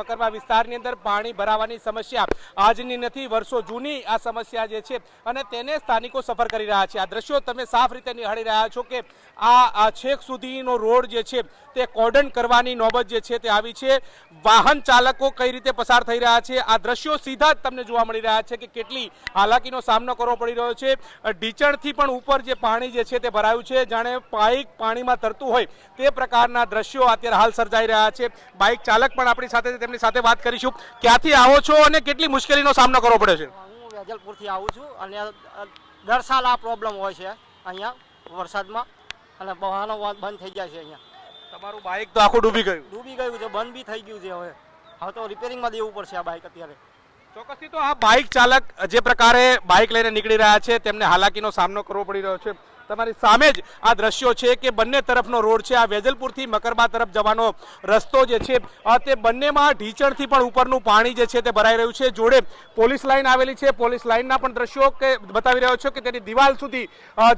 મકરબા વિસ્તારની અંદર પાણી ભરાવાની સમસ્યા આજની નથી, વર્ષો જૂની આ સમસ્યા જે છે અને તેને સ્થાનિકો સફર કરી રહ્યા છે. આ દ્રશ્યો તમે સાફ રીતે નિહાળી રહ્યા છો કે આ છેક સુધીનો રોડ જે છે તે કોર્ડન કરવાની નોબત જે છે તે આવી છે. વાહન ચાલકો કઈ રીતે પસાર થઈ રહ્યા છે? આ દ્રશ્યો સીધા જ તમને જોવા મળી રહ્યા છે કે કેટલી હાલાકીનો સામનો કરવો પડી રહ્યો છે. ઢીચણથી પણ ઉપર જે પાણી જે છે તે ભરાયું છે. જાણે બાઇક પાણીમાં તરતું હોય તે પ્રકારના દ્રશ્યો અત્યારે હાલ સર્જાઈ રહ્યા છે. બાઇક ચાલક પણ આપણી સાથે તેમની સાથે વાત કરીશું. ક્યાંથી આવો છો અને કેટલી મુશ્કેલીનો સામનો કરવો પડે છે? હું વેજલપુરથી આવું છું અને દર સાલ આ પ્રોબ્લેમ હોય છે અહીંયા વરસાદમાં અને બહાનો બંધ થઈ જાય છે અહીંયા. તમારું બાઇક તો આખું ડૂબી ગયું. ડૂબી ગયું છે બંધ બી થઈ ગયું છે હવે. હવે તો રિપેરિંગમાં દેવું પડશે આ બાઇક અત્યારે. ચોક્કસથી તો આ બાઇક ચાલક જે પ્રકારે બાઇક લઈને નીકળી રહ્યા છે તેમને હાલાકીનો સામનો કરવો પડી રહ્યો છે. તમારી સામે જ આ દ્રશ્યો છે કે બંને તરફનો રોડ છે. આ વેજલપુરથી મકરબા તરફ જવાનો રસ્તો જે છે તે બંનેમાં ઢીચણથી પણ ઉપરનું પાણી જે છે તે ભરાઈ રહ્યું છે. જોડે પોલીસ લાઈન આવેલી છે. પોલીસ લાઈનના પણ દ્રશ્યો કે બતાવી રહ્યો છો કે તેની દિવાલ સુધી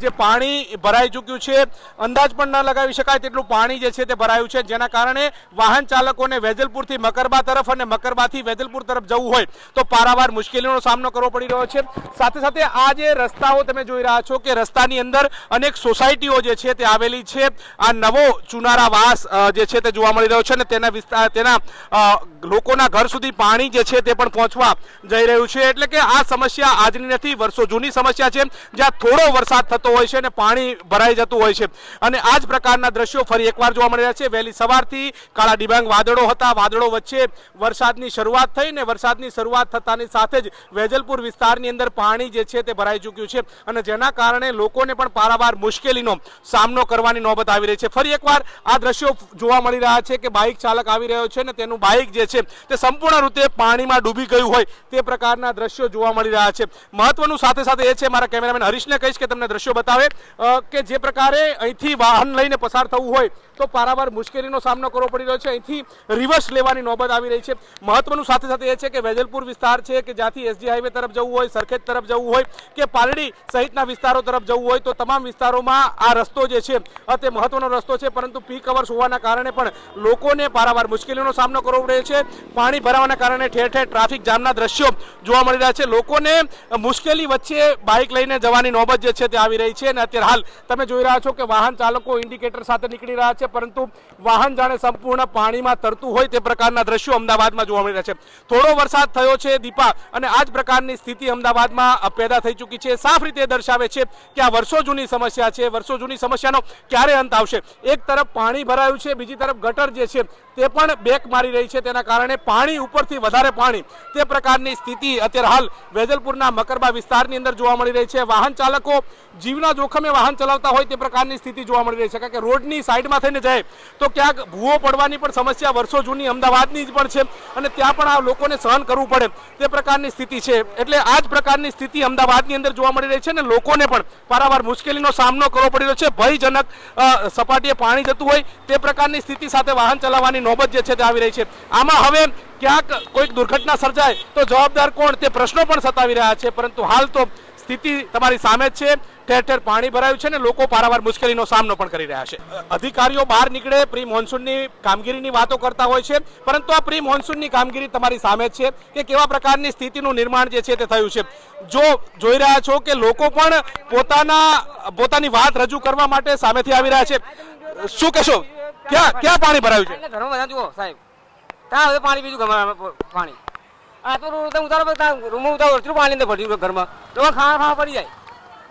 જે પાણી ભરાઈ ચૂક્યું છે. અંદાજ પણ ન લગાવી શકાય તેટલું પાણી જે છે તે ભરાયું છે. જેના કારણે વાહન ચાલકોને વેજલપુરથી મકરબા તરફ અને મકરબાથી વેજલપુર તરફ જવું હોય તો પારાવાર મુશ્કેલીનો સામનો કરવો પડી રહ્યો છે. સાથે સાથે આ જે રસ્તાઓ તમે જોઈ રહ્યા છો કે રસ્તાની અંદર અનેક સોસાયટીઓ જે છે તે આવેલી છે. આ નવો ચુનારા વાસ જે છે તે જોવા મળી રહ્યો છે અને તેના વિસ્તાર, તેના લોકોના ઘર સુધી પાણી જે છે તે પણ પહોંચવા જઈ રહ્યું છે. એટલે કે આ સમસ્યા આજની નથી, વર્ષો જૂની સમસ્યા છે. જ્યાં થોડો વરસાદ થતો હોય છે અને પાણી ભરાઈ જતું હોય છે. અને આ જ પ્રકારના દ્રશ્યો ફરી એકવાર જોવા મળી રહ્યા છે. વહેલી સવારથી કાળા ડિબાંગ વાદળો હતા. વાદળો વચ્ચે વરસાદની શરૂઆત થઈ ને વરસાદની શરૂઆત થતાની સાથે જ વેજલપુર વિસ્તારની અંદર પાણી જે છે તે ભરાઈ ચૂક્યું છે. અને જેના કારણે લોકોને પણ પારાવાર મુશ્કેલીનો સામનો કરવાની નોબત આવી રહી છે. ફરી એકવાર આ દ્રશ્યો જોવા મળી રહ્યા છે કે બાઇક ચાલક આવી રહ્યો છે ને તેનું બાઇક જે છે તે સંપૂર્ણ રીતે પાણીમાં ડૂબી ગયું હોય તે પ્રકારના દ્રશ્યો જોવા મળી રહ્યા છે. મહત્વનું સાથે સાથે એ છે મારા કેમેરામેન હરીશને કહીશ કે તમને દ્રશ્યો બતાવે કે જે પ્રકારે અહીંથી વાહન લઈને પસાર થવું હોય તો પારાવાર મુશ્કેલીનો સામનો કરવો પડી રહ્યો છે. અહીંથી રિવર્સ લેવાની નોબત આવી રહી છે. મહત્વનું સાથે સાથે એ છે કે વેજલપુર વિસ્તાર છે કે જ્યાંથી એસજી હાઈવે તરફ જવું હોય, સરખેજ તરફ જવું હોય કે પાલડી સહિતના વિસ્તારો તરફ જવું હોય, તો તમામ વિસ્તારોમાં આ રસ્તો જે છે તે મહત્વનો રસ્તો છે. પરંતુ પીક અવર્સ હોવાના કારણે પણ લોકોને પારાવાર મુશ્કેલીનો સામનો કરવો પડે છે. પાણી ભરાવાના કારણે ઠેર ઠેર ટ્રાફિક જામના દ્રશ્યો જોવા મળી રહ્યા છે. લોકોને મુશ્કેલી વચ્ચે બાઇક લઈને જવાની નોબત જે છે તે આવી રહી છે. અને અત્યારે હાલ તમે જોઈ રહ્યા છો કે વાહન ચાલકો ઇન્ડિકેટર સાથે નીકળી રહ્યા છે. પરંતુ વાહન જાણે સંપૂર્ણ પાણીમાં તરતું હોય તે પ્રકારના દ્રશ્યો અમદાવાદમાં જોવા મળી રહ્યા છે. થોડો વરસાદ થયો છે દીપા અને આ જ પ્રકારની સ્થિતિ અમદાવાદમાં પેદા થઈ ચૂકી છે. સાફ રીતે દર્શાવે છે કે આ વર્ષો જૂની સમસ્યા છે. વર્ષો જૂની સમસ્યાનો ક્યારે અંત આવશે? એક તરફ પાણી ભરાયું છે, બીજી તરફ ગટર જે છે તે પણ બેક મારી રહી છે. તેના કારણે પાણી ઉપરથી વધારે પાણી. તે પ્રકારની સ્થિતિ અત્યારે હાલ વેજલપુરના મકરબા વિસ્તારની અંદર જોવા મળી રહી છે. વાહન ચાલકો જીવના જોખમે વાહન ચલાવતા હોય તે પ્રકારની સ્થિતિ જોવા મળી રહી છે. કારણ કે રોડની સાઈડમાં થઈને જાય તો ક્યાંક ભૂવો પડવાની પણ સમસ્યા વર્ષો જૂની અમદાવાદની જ પણ છે અને ત્યાં પણ આ લોકોને સહન કરવું પડે. તે પ્રકારની સ્થિતિ છે. એટલે આ જ પ્રકારની સ્થિતિ અમદાવાદની અંદર જોવા મળી રહી છે અને લોકોને પણ પારાવાર મુશ્કેલીનો સામનો કરવો પડી રહ્યો છે. ભયજનક સપાટીએ પાણી જતું હોય તે પ્રકારની સ્થિતિ સાથે વાહન ચલાવવાની નોબત જે છે તે આવી રહી છે. આમાં હવે ક્યાંક કોઈક દુર્ઘટના સર્જાય તો જવાબદાર કોણ તે પ્રશ્નો પણ સતાવી રહ્યા છે. પરંતુ હાલ તો સ્થિતિ તમારી સામે જ છે. ઠેર ઠેર પાણી ભરાયું છે ને લોકો પારાવાર મુશ્કેલીનો સામનો પણ કરી રહ્યા છે. અધિકારીઓ બહાર નીકળે પ્રી મોન્સૂનની કામગીરીની વાતો કરતા હોય છે, પરંતુ આ પ્રી મોન્સૂનની કામગીરી તમારી સામે છે કે કેવા પ્રકારની સ્થિતિનું નિર્માણ જે છે તે થયું છે. જો જોઈ રહ્યા છો કે લોકો પણ પોતાના, પોતાની વાત રજૂ કરવા માટે સામેથી આવી રહ્યા છે. શું કહેશો? ક્યાં ક્યાં પાણી ભરાયું છે? એટલે બધા જુઓ, સાહેબ. ત્યાં હવે પાણી બીજું ગમે પાણી. આ તો રૂમ ઉતારો રૂમ ઉતારો પાણી અંદર ભર્યું ઘરમાં. તો ખાવા ખાવા પડી જાય.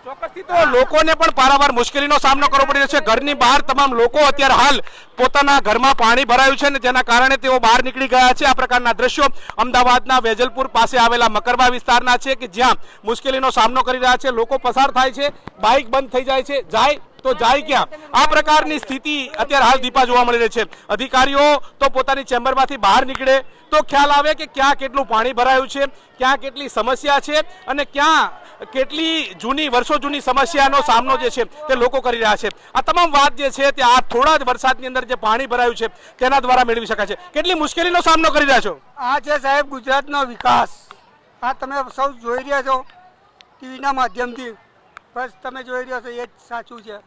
લોકોને પણ પારાવાર મુશ્કેલીનો સામનો કરવો પડી રહ્યો છે. ઘરની બહાર તમામ લોકો અત્યારે હાલ પોતાના ઘરમાં પાણી ભરાયું છે ને જેના કારણે તેઓ બહાર નીકળી ગયા છે. આ પ્રકારના દ્રશ્યો અમદાવાદના વેજલપુર પાસે આવેલા મકરબા વિસ્તારના છે કે જ્યાં મુશ્કેલીનો સામનો કરી રહ્યા છે. લોકો પસાર થાય છે. બાઇક બંધ થઈ જાય છે. જાય તો જાય ક્યાં? આ પ્રકારની સ્થિતિ અત્યારે હાલ દીપા જોવા મળી રહી છે. અધિકારીઓ તો પોતાની ચેમ્બરમાંથી બહાર નીકળે તો ખ્યાલ આવે કે ક્યાં કેટલું પાણી ભરાયું છે, ક્યાં કેટલી સમસ્યા છે અને ક્યાં કેટલી જૂની વર્ષો જૂની સમસ્યાનો સામનો જે છે તે લોકો કરી રહ્યા છે. આ તમામ વાત જે છે તે આ થોડા જ વરસાદની અંદર જે પાણી ભરાયું છે તેના દ્વારા મેળવી શકાય છે. કેટલી મુશ્કેલીનો સામનો કરી રહ્યા છો? આ છે સાહેબ ગુજરાતનો વિકાસ આ તમે સૌ જોઈ રહ્યા છો ટીવીના માધ્યમથી. બસ તમે જોઈ રહ્યા છો એ જ સાચું છે.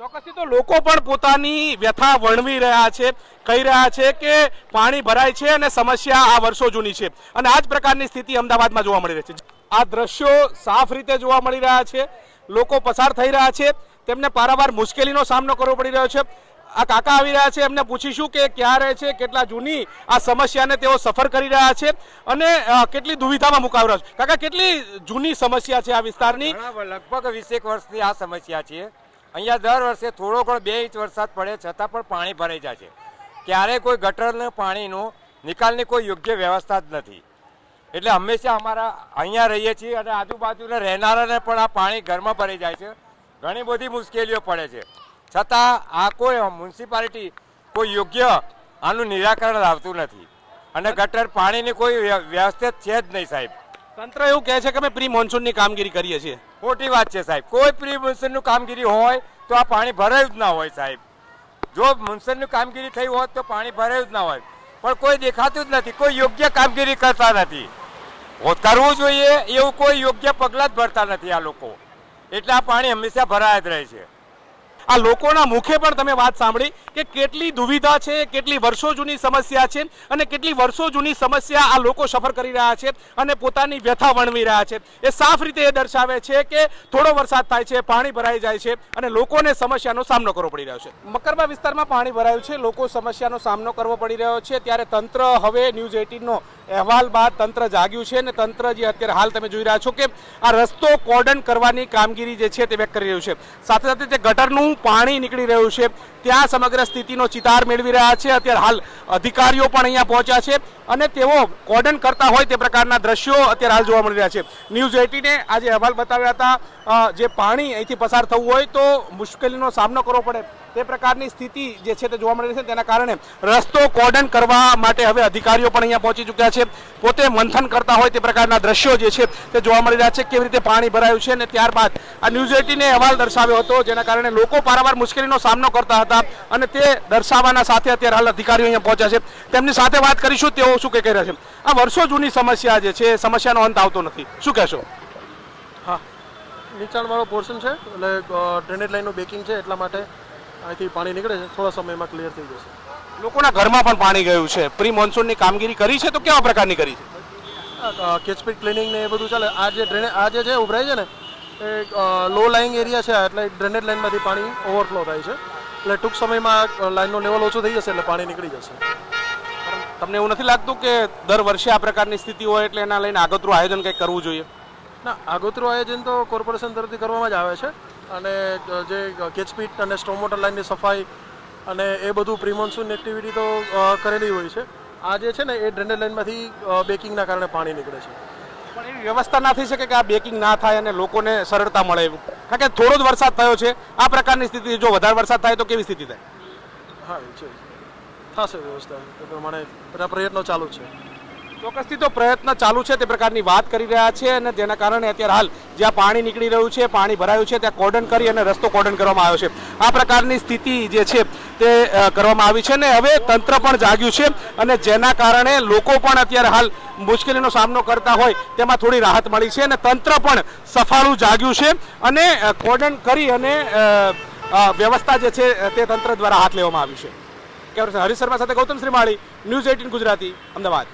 ચોક્કસથી તો લોકો પણ પોતાની વ્યથા વર્ણવી રહ્યા છે કહી રહ્યા છે કે પાણી ભરાય છે અને સમસ્યા આ વર્ષો જૂની છે. અને આ જ પ્રકારની સ્થિતિ અમદાવાદમાં જોવા મળી રહી છે. આ દ્રશ્યો સાફ રીતે જોવા મળી રહ્યા છે. લોકો પસાર થઈ રહ્યા છે. તેમને પારાવાર મુશ્કેલીનો સામનો કરવો પડી રહ્યો છે. આ કાકા આવી રહ્યા છે. એમને પૂછીશું કે ક્યાં રહે છે, કેટલા જૂની આ સમસ્યાને તેઓ સફર કરી રહ્યા છે અને કેટલી દુવિધામાં મુકાવી રહ્યા છે. કાકા, કેટલી જૂની સમસ્યા છે આ વિસ્તારની? લગભગ વીસેક વર્ષથી આ સમસ્યા છે. અહીંયા દર વર્ષે થોડો ઘણો બે ઇંચ વરસાદ પડે છતાં પણ પાણી ભરાઈ જાય છે. ક્યારેય કોઈ ગટરના પાણીનો નિકાલની કોઈ યોગ્ય વ્યવસ્થા જ નથી. એટલે હંમેશા અમારા અહીંયા રહીએ છીએ અને આજુબાજુના રહેનારાને પણ આ પાણી ઘરમાં ભરાઈ જાય છે. ઘણી બધી મુશ્કેલીઓ પડે છે. છતાં આ કોઈ મ્યુનિસિપાલિટી કોઈ યોગ્ય આનું નિરાકરણ લાવતું નથી. અને ગટર પાણીની કોઈ વ્ય- વ્યવસ્થિત છે જ નહીં સાહેબ. તંત્ર એવું કહે છે કે અમે પ્રી મોન્સૂનની કામગીરી કરીએ છીએ. ખોટી વાત છે સાહેબ. કોઈ પ્રી મોન્સૂનની કામગીરી હોય તો આ પાણી ભરાયું જ ના હોય સાહેબ. જો મોન્સૂનની કામગીરી થઈ હોત તો પાણી ભરાયું જ ના હોય. પણ કોઈ દેખાતું જ નથી, કોઈ યોગ્ય કામગીરી કરતા નથી. કરવું જોઈએ એવું કોઈ યોગ્ય પગલાં જ ભરતા નથી આ લોકો. એટલે આ પાણી હંમેશા ભરાયા જ રહે છે. આ લોકોના મુખે પણ તમે વાત સાંભળી કે કેટલી દુવિધા છે, કેટલી વર્ષો જૂની સમસ્યા છે અને કેટલી વર્ષો જૂની સમસ્યા આ લોકો સફર કરી રહ્યા છે અને પોતાની વ્યથા વર્ણવી રહ્યા છે. એ સાફ રીતે એ દર્શાવે છે કે થોડો વરસાદ થાય છે, પાણી ભરાઈ જાય છે અને લોકોને સમસ્યાનો સામનો કરવો પડી રહ્યો છે. મકરબા વિસ્તારમાં પાણી ભરાયું છે, લોકો સમસ્યાનો સામનો કરવો પડી રહ્યો છે. ત્યારે તંત્ર હવે ન્યૂઝ એટીનનો અહેવાલ બાદ તંત્ર જાગ્યું છે અને તંત્ર જે અત્યારે હાલ તમે જોઈ રહ્યા છો કે આ રસ્તો કોર્ડન કરવાની કામગીરી જે છે તે વ્યક્ત કરી રહ્યું છે. સાથે સાથે જે ગટરનું પાણી નીકળી રહ્યું છે. ત્યાં સમગ્ર સ્થિતિનો ચિતાર મેળવી રહ્યા છે. અત્યારે હાલ અધિકારીઓ પણ અહીંયા પહોંચ્યા છે અને તેઓ કોર્ડન કરતા હોય તે પ્રકારના દ્રશ્યો અત્યારે હાલ જોવા મળી રહ્યા છે. ન્યૂઝ એટીને આજે અહેવાલ બતાવ્યા હતા જે પાણી અહીંથી પસાર થવું હોય તો મુશ્કેલીનો સામનો કરવો પડે. તે પ્રકારની સ્થિતિ જે છે તે જોવા મળી રહી છે તેના કારણે રસ્તો કોર્ડન કરવા માટે હવે અધિકારીઓ પણ અહીંયા પહોંચી ચૂક્યા છે. પોતે મંથન કરતા હોય તે પ્રકારના દ્રશ્યો જે છે તે જોવા મળી રહ્યા છે કેવી રીતે પાણી ભરાયું છે અને ત્યારબાદ આ ન્યૂઝ એટીને અહેવાલ દર્શાવ્યો હતો જેના કારણે લોકો પારાવાર મુશ્કેલીનો સામનો કરતા હતા અને તે દર્શાવવાના સાથે અત્યારે હાલ અધિકારીઓ અહીંયા પહોંચ્યા છે. તેમની સાથે વાત કરીશું, તેઓ શું કહી રહ્યા છે? આ વર્ષો જૂની સમસ્યા જે છે સમસ્યાનો અંત આવતો નથી. શું કહેશો? હા. નીચાણવાળો પોર્શન છે, એટલે ડ્રેનેજ લાઈનનું બેકિંગ છે એટલા માટે અહીંથી પાણી નીકળે છે. થોડા સમયમાં ક્લિયર થઈ જશે. લોકોના ઘરમાં પણ પાણી ગયું છે. પ્રી મોન્સૂનની કામગીરી કરી છે તો કેવા પ્રકારની કરી છે? કેચપીટ ક્લિનિંગ ને એ બધું ચાલે. આ જે ડ્રેનેજ આ જે છે ઉભરાય છે ને એ લો લાઈંગ એરિયા છે. એટલે ડ્રેનેજ લાઈનમાંથી પાણી ઓવરફ્લો થાય છે. એટલે ટૂંક સમયમાં લાઈનનું લેવલ ઓછું થઈ જશે એટલે પાણી નીકળી જશે. તમને એવું નથી લાગતું કે દર વર્ષે આ પ્રકારની સ્થિતિ હોય એટલે એના લઈને આગોતરું આયોજન કંઈક કરવું જોઈએ? ના આગોતરું આયોજન તો કોર્પોરેશન તરફથી કરવામાં જ આવે છે. અને જે કેચપીટ અને સ્ટોમોટર લાઇનની સફાઈ અને એ બધું પ્રિમોન્સૂન એક્ટિવિટી તો કરેલી હોય છે. આ જે છે ને એ ડ્રેનેજ લાઇનમાંથી બેકિંગના કારણે પાણી નીકળે છે. પણ એવી વ્યવસ્થા ના થઈ શકે કે આ બેકિંગ ના થાય અને લોકોને સરળતા મળે એવું? કારણ કે થોડો જ વરસાદ થયો છે. આ પ્રકારની સ્થિતિ જો વધારે વરસાદ થાય તો કેવી સ્થિતિ થાય? હા છે. થશે વ્યવસ્થા. એ પ્રમાણે બધા પ્રયત્નો ચાલુ છે. ચોક્કસથી તો પ્રયત્ન ચાલુ છે તે પ્રકારની વાત કરી રહ્યા છે અને તેના કારણે અત્યારે હાલ જ્યાં પાણી નીકળી રહ્યું છે, પાણી ભરાયું છે, ત્યાં કોર્ડન કરી અને રસ્તો કોર્ડન કરવામાં આવ્યો છે. આ પ્રકારની સ્થિતિ જે છે તે કરવામાં આવી છે ને હવે તંત્ર પણ જાગ્યું છે અને જેના કારણે લોકો પણ અત્યારે હાલ મુશ્કેલીનો સામનો કરતા હોય તેમાં થોડી રાહત મળી છે અને તંત્ર પણ સફાળું જાગ્યું છે અને કોર્ડન કરી અને વ્યવસ્થા જે છે તે તંત્ર દ્વારા હાથ લેવામાં આવી છે. કેમેરા હરીશ શર્મા સાથે ગૌતમ શ્રીમાળી, ન્યૂઝ એઇટીન ગુજરાતી, અમદાવાદ.